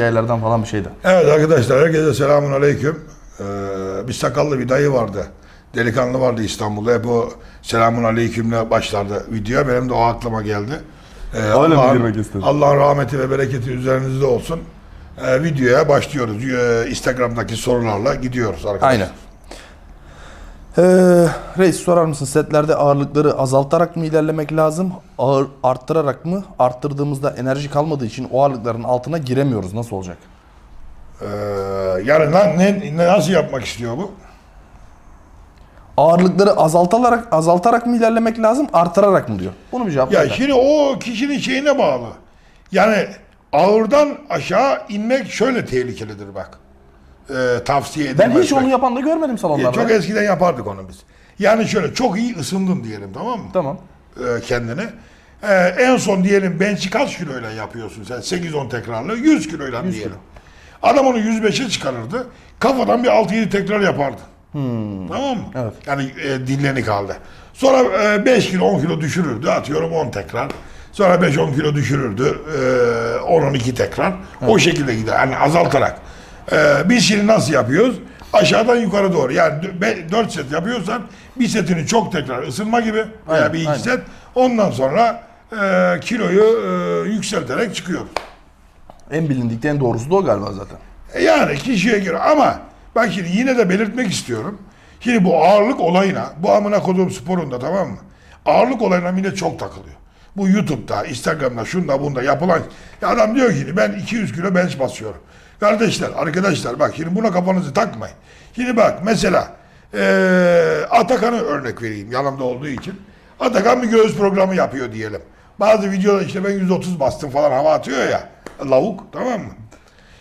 hikayelerden falan bir şeydi. Evet arkadaşlar herkese selamun aleyküm. Ee, bir sakallı bir dayı vardı. Delikanlı vardı İstanbul'da. Hep o selamun aleykümle başlardı video. Benim de o aklıma geldi. Ee, mi Allah'ın- girmek? Allah'ın rahmeti ve bereketi üzerinizde olsun. Ee, videoya başlıyoruz. Ee, Instagram'daki sorularla gidiyoruz arkadaşlar. Aynen. Ee, reis sorar mısın setlerde ağırlıkları azaltarak mı ilerlemek lazım? Ağır arttırarak mı? Arttırdığımızda enerji kalmadığı için o ağırlıkların altına giremiyoruz. Nasıl olacak? Ee, yani lan ne, ne, nasıl yapmak istiyor bu? Ağırlıkları azaltarak azaltarak mı ilerlemek lazım? Arttırarak mı diyor. Bunu bir cevap Ya ver. şimdi o kişinin şeyine bağlı. Yani ağırdan aşağı inmek şöyle tehlikelidir bak. Ee, tavsiye edilmez. Ben hiç onu yapan da görmedim salonlarda. Çok eskiden yapardık onu biz. Yani şöyle çok iyi ısındın diyelim tamam mı? Tamam. Ee, kendine. Ee, en son diyelim bench'i kaç kiloyla yapıyorsun sen? 8-10 tekrarla 100 kiloyla 100 diyelim. kilo. Adam onu 105'e çıkarırdı. Kafadan bir 6-7 tekrar yapardı. Tamam mı? Hmm. Evet. Yani e, dinlenik halde. Sonra e, 5 kilo 10 kilo düşürürdü. Atıyorum 10 tekrar. Sonra 5-10 kilo düşürürdü. E, 10-12 tekrar. O şekilde gider. Yani azaltarak. E, biz şimdi nasıl yapıyoruz? Aşağıdan yukarı doğru. Yani 4 set yapıyorsan bir setini çok tekrar ısınma gibi veya Aynen, bir iki aynen. set. Ondan sonra e, kiloyu e, yükselterek çıkıyoruz. En bilindik en doğrusu da o galiba zaten. E Yani kişiye göre ama bak şimdi yine de belirtmek istiyorum. Şimdi bu ağırlık olayına, bu amına koduğum sporunda tamam mı? Ağırlık olayına millet çok takılıyor. Bu YouTube'da, Instagram'da, şunda bunda yapılan... Ya adam diyor ki ben 200 kilo bench basıyorum. Kardeşler, arkadaşlar bak şimdi buna kafanızı takmayın. Şimdi bak mesela eee Atakan'ı örnek vereyim yanımda olduğu için. Atakan bir göğüs programı yapıyor diyelim. Bazı videoda işte ben 130 bastım falan hava atıyor ya. Lavuk tamam mı?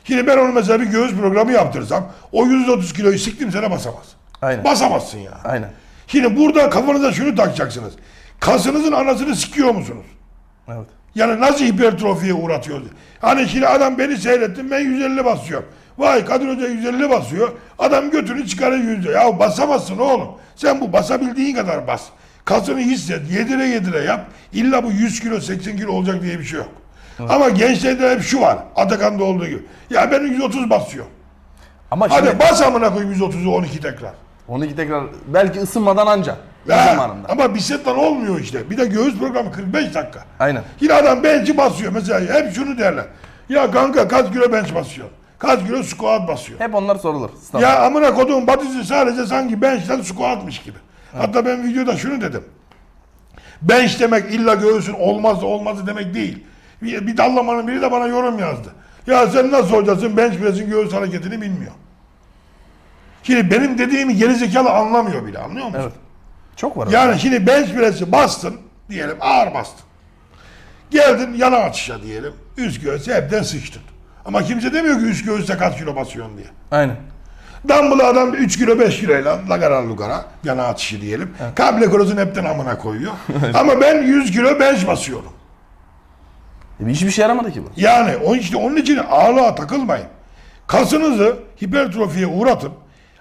Şimdi ben onu mesela bir göğüs programı yaptırsam o 130 kiloyu siktim sene basamaz. Aynen. Basamazsın ya. Aynen. Şimdi burada kafanıza şunu takacaksınız. Kasınızın anasını sikiyor musunuz? Evet. Yani nasıl hipertrofiye uğratıyor? Hani şimdi adam beni seyrettim ben 150 basıyorum. Vay Kadir Hoca 150 basıyor. Adam götünü çıkarıyor 100. Ya basamazsın oğlum. Sen bu basabildiğin kadar bas. Kasını hisset. Yedire yedire yap. İlla bu 100 kilo 80 kilo olacak diye bir şey yok. Ama gençlerde hep şu var. Atakan'da olduğu gibi. Ya ben 130 basıyorum. Ama şimdi Hadi bas amına koyayım 130'u 12 tekrar. 12 tekrar belki ısınmadan anca. Zamanında. ama bisikletten olmuyor işte. Bir de göğüs programı 45 dakika. Aynen. Yine adam bench'i basıyor mesela. Hep şunu derler. Ya kanka kaç kilo bench basıyor? Kaç kilo squat basıyor? Hep onlar sorulur. Standart. Ya amına koduğum batisi sadece sanki bench'ten squatmış gibi. Hatta ben videoda şunu dedim. Bench demek illa göğsün olmazsa olmazı demek değil. Bir, bir dallamanın biri de bana yorum yazdı. Ya sen nasıl hocasın bench press'in göğüs hareketini bilmiyor. Şimdi benim dediğimi gerizekalı anlamıyor bile anlıyor musun? Evet. Çok var. Yani şimdi bench press'i bastın diyelim ağır bastın. Geldin yana atışa diyelim. Üst göğüse hepten sıçtın. Ama kimse demiyor ki üst göğüste kaç kilo basıyorsun diye. Aynen. Dumbbell'ı adam 3 kilo 5 kiloyla lagara lugara yana atışı diyelim. Kable krozun hepten amına koyuyor. Ama ben 100 kilo bench basıyorum. E, hiçbir şey yaramadı ki bu. Yani onun için, onun için ağırlığa takılmayın. Kasınızı hipertrofiye uğratın.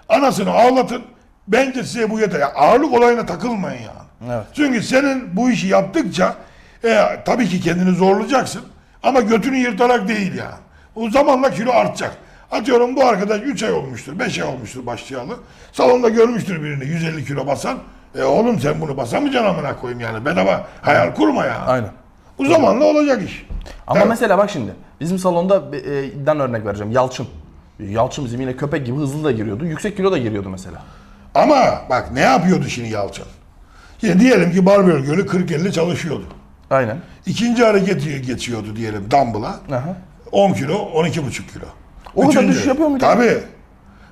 Anasını ağlatın. Bence size bu yeter. Ya ağırlık olayına takılmayın yani. Evet. Çünkü senin bu işi yaptıkça e, tabii ki kendini zorlayacaksın. Ama götünü yırtarak değil yani. O zamanla kilo artacak. Atıyorum bu arkadaş 3 ay olmuştur, 5 ay olmuştur başlayalı. Salonda görmüştür birini 150 kilo basan. E oğlum sen bunu basamayacaksın amına koyayım yani. Bedava hayal kurma ya. Aynen. Bu zamanla olacak iş. Ama Evet. mesela bak şimdi bizim salonda e, den örnek vereceğim. Yalçın. Yalçın bizim yine köpek gibi hızlı da giriyordu. Yüksek kilo da giriyordu mesela. Ama bak ne yapıyordu şimdi Yalçın? Şimdi diyelim ki barbell gölü 40-50 çalışıyordu. Aynen. İkinci hareketi geçiyordu diyelim dumbbell'a. Aha. 10 kilo, 12,5 kilo. O kadar düşüş yapıyor muydu? Tabii.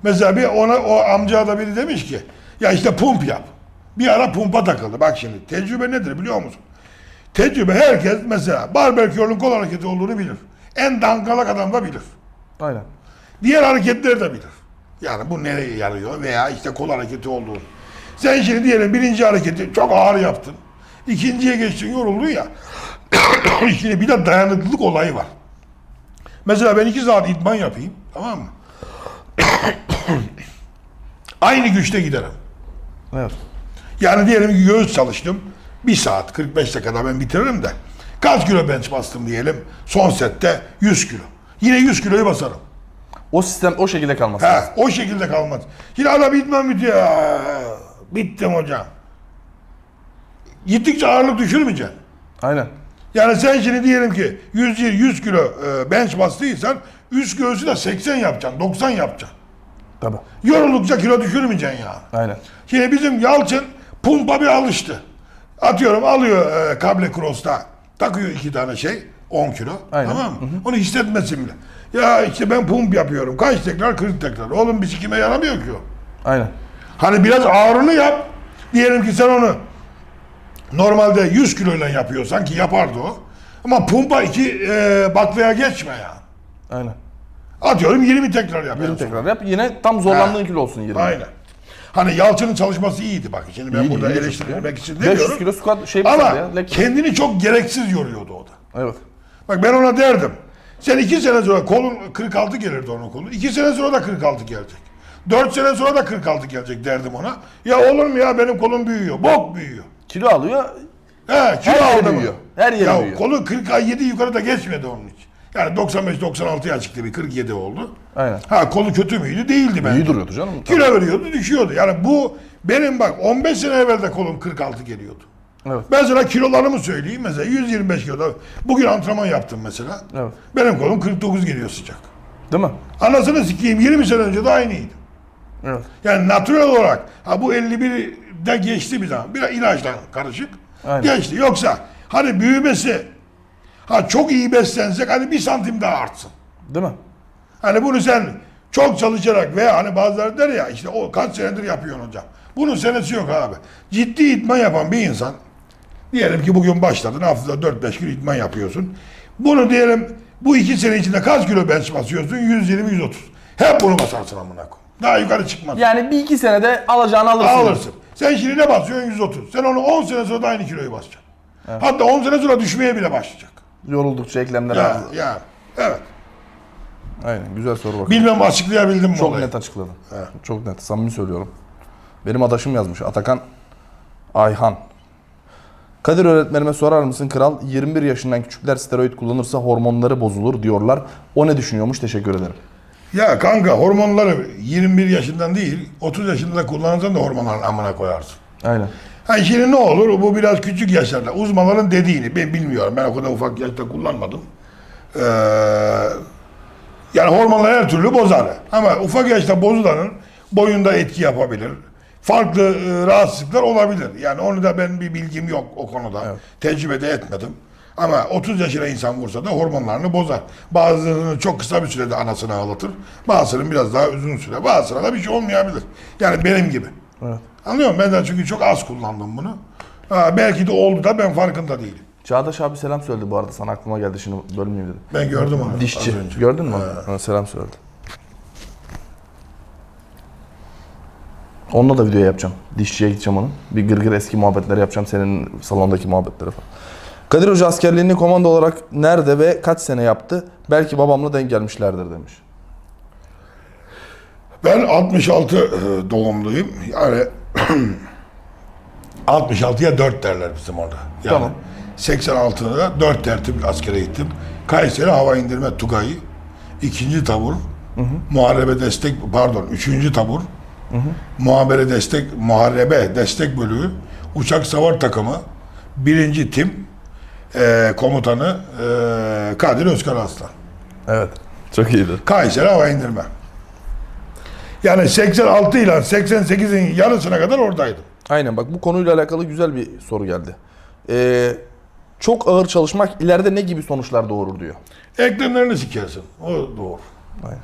Mesela bir ona o amca da biri demiş ki ya işte pump yap. Bir ara pumpa takıldı. Bak şimdi tecrübe nedir biliyor musun? Tecrübe herkes mesela barbell curl'ün kol hareketi olduğunu bilir. En dangalak adam da bilir. Aynen. Diğer hareketleri de bilir. Yani bu nereye yarıyor veya işte kol hareketi olduğunu. Sen şimdi diyelim birinci hareketi çok ağır yaptın. İkinciye geçtin yoruldun ya. şimdi bir de dayanıklılık olayı var. Mesela ben iki saat idman yapayım. Tamam mı? Aynı güçte giderim. Evet. Yani diyelim ki göğüs çalıştım. Bir saat 45 dakikada ben bitiririm de. Kaç kilo bench bastım diyelim. Son sette 100 kilo. Yine 100 kiloyu basarım. O sistem o şekilde kalması He, lazım. o şekilde kalmaz. Adam bitmem bitiyor. Bittim hocam. Gittikçe ağırlık düşürmeyeceksin. Aynen. Yani sen şimdi diyelim ki 100, 100 kilo e, bench bastıysan üst göğsü de 80 yapacaksın, 90 yapacaksın. Tabii. Yoruldukça kilo düşürmeyeceksin yani. Aynen. Şimdi bizim Yalçın pumpa bir alıştı. Atıyorum alıyor e, kable cross'ta takıyor iki tane şey 10 kilo. Aynen. Tamam mı? Onu hissetmesin bile. Ya işte ben pump yapıyorum. Kaç tekrar 40 tekrar. Oğlum bir sikime yaramıyor ki o. Aynen. Hani biraz ağırını yap. Diyelim ki sen onu normalde 100 kiloyla yapıyorsan ki yapardı o. Ama pumpa iki e, baklaya geçme ya. Aynen. Atıyorum 20 tekrar yap. en 20 son. tekrar yap. Yine tam zorlandığın kilo olsun 20. Aynen. Hani Yalçın'ın çalışması iyiydi bak. Şimdi ben İyiydi, burada iyiydi. eleştirilmek için 500 demiyorum. kilo squat şey Ama ya. Leg- kendini çok gereksiz yoruyordu o da. Evet. Bak ben ona derdim. Sen iki sene sonra kolun 46 gelirdi onun kolu. İki sene sonra da 46 gelecek. Dört sene sonra da 46 gelecek derdim ona. Ya olur mu ya benim kolum büyüyor. Bok büyüyor. Kilo alıyor. He kilo Her yeri aldı mı? büyüyor. Her yeri ya büyüyor. kolu 47 yukarıda geçmedi onun için. Yani 95-96'ya çıktı bir 47 oldu. Aynen. Ha kolu kötü müydü? Değildi bence. İyi duruyordu canım. Kilo veriyordu, düşüyordu. Yani bu benim bak 15 sene evvel de kolum 46 geliyordu. Evet. Ben sana kilolarımı söyleyeyim. Mesela 125 kilo. Bugün antrenman yaptım mesela. Evet. Benim kolum 49 geliyor sıcak. Değil mi? Anasını sikeyim 20 sene önce de aynıydı. Evet. Yani natürel olarak ha bu 51'de geçti bir zaman. Bir ilaçla karışık. Aynen. Geçti. Yoksa hani büyümesi ha çok iyi beslensek hani bir santim daha artsın. Değil mi? Hani bunu sen çok çalışarak veya hani bazıları der ya işte o kaç senedir yapıyorsun hocam. Bunun senesi yok abi. Ciddi idman yapan bir insan diyelim ki bugün başladın haftada 4-5 kilo idman yapıyorsun. Bunu diyelim bu iki sene içinde kaç kilo bench basıyorsun? 120-130. Hep bunu basarsın amına koy. Daha yukarı çıkmaz. Yani bir iki senede alacağını alırsın. Alırsın. Sen şimdi ne basıyorsun? 130. Sen onu 10 sene sonra da aynı kiloyu basacaksın. Hatta 10 sene sonra düşmeye bile başlayacak. Yoruldukça eklemler Ya, ağrı- ya. Evet. Aynen güzel soru bak. Bilmem açıklayabildim mi Çok olayı? net açıkladın. Çok net. Samimi söylüyorum. Benim adaşım yazmış. Atakan Ayhan. Kadir öğretmenime sorar mısın kral 21 yaşından küçükler steroid kullanırsa hormonları bozulur diyorlar. O ne düşünüyormuş teşekkür ederim. Ya kanka hormonları 21 yaşından değil 30 yaşında da kullanırsan da hormonların amına koyarsın. Aynen. Ha şimdi ne olur bu biraz küçük yaşlarda uzmanların dediğini ben bilmiyorum ben o kadar ufak yaşta kullanmadım. Ee, yani hormonlar her türlü bozar ama ufak yaşta bozulanın boyunda etki yapabilir. Farklı e, rahatsızlıklar olabilir. Yani onu da ben bir bilgim yok o konuda. Evet. Tecrübe de etmedim. Ama 30 yaşına insan vursa da hormonlarını bozar. Bazılarını çok kısa bir sürede anasını ağlatır. Bazılarının biraz daha uzun süre. Bazılarına da bir şey olmayabilir. Yani benim gibi. Evet. Anlıyor musun? Ben de çünkü çok az kullandım bunu. Ha, belki de oldu da ben farkında değilim. Çağdaş abi selam söyledi bu arada. Sana aklıma geldi şimdi bölmeyeyim dedim. Ben gördüm onu. Dişçi. Gördün mü? Ha, selam söyledi. Onunla da video yapacağım. Dişçiye gideceğim onun. Bir gırgır eski muhabbetleri yapacağım. Senin salondaki muhabbetleri falan. Kadir Hoca askerliğini komando olarak nerede ve kaç sene yaptı? Belki babamla denk gelmişlerdir demiş. Ben 66 e, doğumluyum. Yani 66'ya 4 derler bizim orada. Yani Tamam. 86'da 4 tertip askere gittim. Kayseri Hava İndirme Tugayı. ikinci tabur. Muharebe destek pardon üçüncü tabur. Muhabere destek muharebe destek bölüğü. Uçak savar takımı. Birinci tim e, komutanı e, Kadir Özkan Aslan. Evet. Çok iyiydi. Kayseri Hava İndirme. Yani 86 ile 88'in yarısına kadar oradaydım. Aynen bak bu konuyla alakalı güzel bir soru geldi. Ee, çok ağır çalışmak ileride ne gibi sonuçlar doğurur diyor. Eklemlerini sikersin. O doğru. Aynen.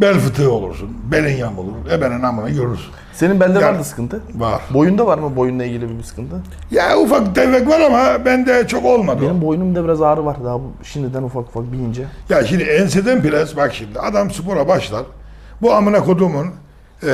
Bel fıtığı olursun. Belin yamulur. Ebenin amına görürsün. Senin belde var Yani- mı sıkıntı? Var. Boyunda var mı boyunla ilgili bir sıkıntı? Ya ufak tefek var ama bende çok olmadı. o. Benim boynumda biraz ağrı var daha bu şimdiden ufak ufak bir ince. Ya şimdi enseden pres bak şimdi adam spora başlar. Bu amına kodumun eee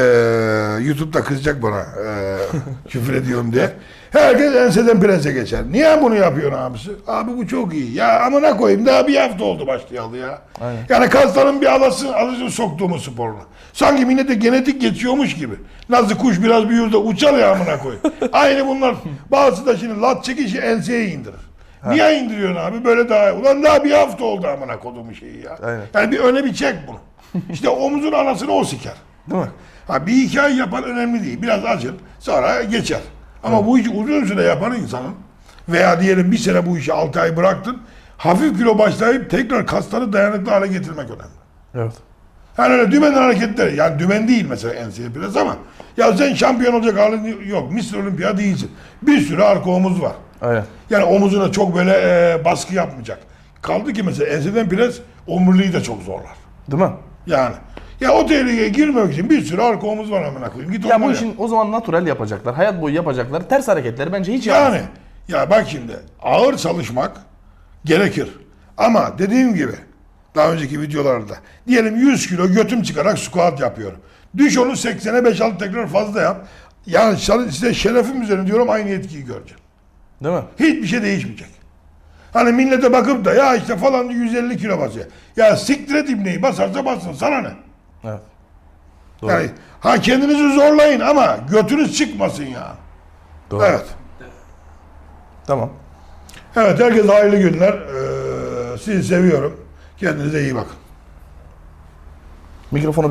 YouTube'da kızacak bana eee küfür ediyorum diye. Herkes enseden prese geçer. Niye bunu yapıyorsun abisi? Abi bu çok iyi. Ya amına koyayım daha bir hafta oldu başlayalı ya. Aynen. Yani kasların bir alası, alıcı soktuğumuz sporuna. Sanki millete genetik geçiyormuş gibi. Nasıl kuş biraz büyür de uçar ya amına koy. Aynı bunlar. Bazısı da şimdi lat çekişi enseye indirir. Niye indiriyorsun abi? Böyle daha ulan daha bir hafta oldu amına koduğum şeyi ya. Aynen. Yani bir öne bir çek bunu. İşte omuzun anasını o siker. Değil mi? Ha bir iki ay yapan önemli değil. Biraz acır. Sonra geçer. Ama bu işi uzun süre yapan insanın veya diyelim bir sene bu işi 6 ay bıraktın. Hafif kilo başlayıp tekrar kasları dayanıklı hale getirmek önemli. Evet. Yani öyle dümen hareketleri. Yani dümen değil mesela enseye biraz ama ya sen şampiyon olacak halin yok. Mr. Olympia değilsin. Bir sürü arka omuz var. Aynen. Yani omuzuna çok böyle e, baskı yapmayacak. Kaldı ki mesela enseden pres omuriliği de çok zorlar. Değil mi? Yani. Ya o tehlikeye girmemek için bir sürü arka omuz var amına koyayım. Git Ya bu işin o zaman natural yapacaklar. Hayat boyu yapacaklar. Ters hareketleri bence hiç Yani yapmasın. ya bak şimdi ağır çalışmak gerekir. Ama dediğim gibi daha önceki videolarda diyelim 100 kilo götüm çıkarak squat yapıyorum. Düş onu 80'e 5-6 tekrar fazla yap. Yani size şerefim üzerine diyorum aynı etkiyi göreceğim. Değil mi? Hiçbir şey değişmeyecek. Hani millete bakıp da ya işte falan 150 kilo basıyor. Ya siktir et ibneyi basarsa bassın sana ne? Evet. Doğru. Yani ha kendinizi zorlayın ama götünüz çıkmasın ya. Doğru. Evet. Tamam. Evet herkese hayırlı günler. Ee, sizi seviyorum. Kendinize iyi bakın. Mikrofonu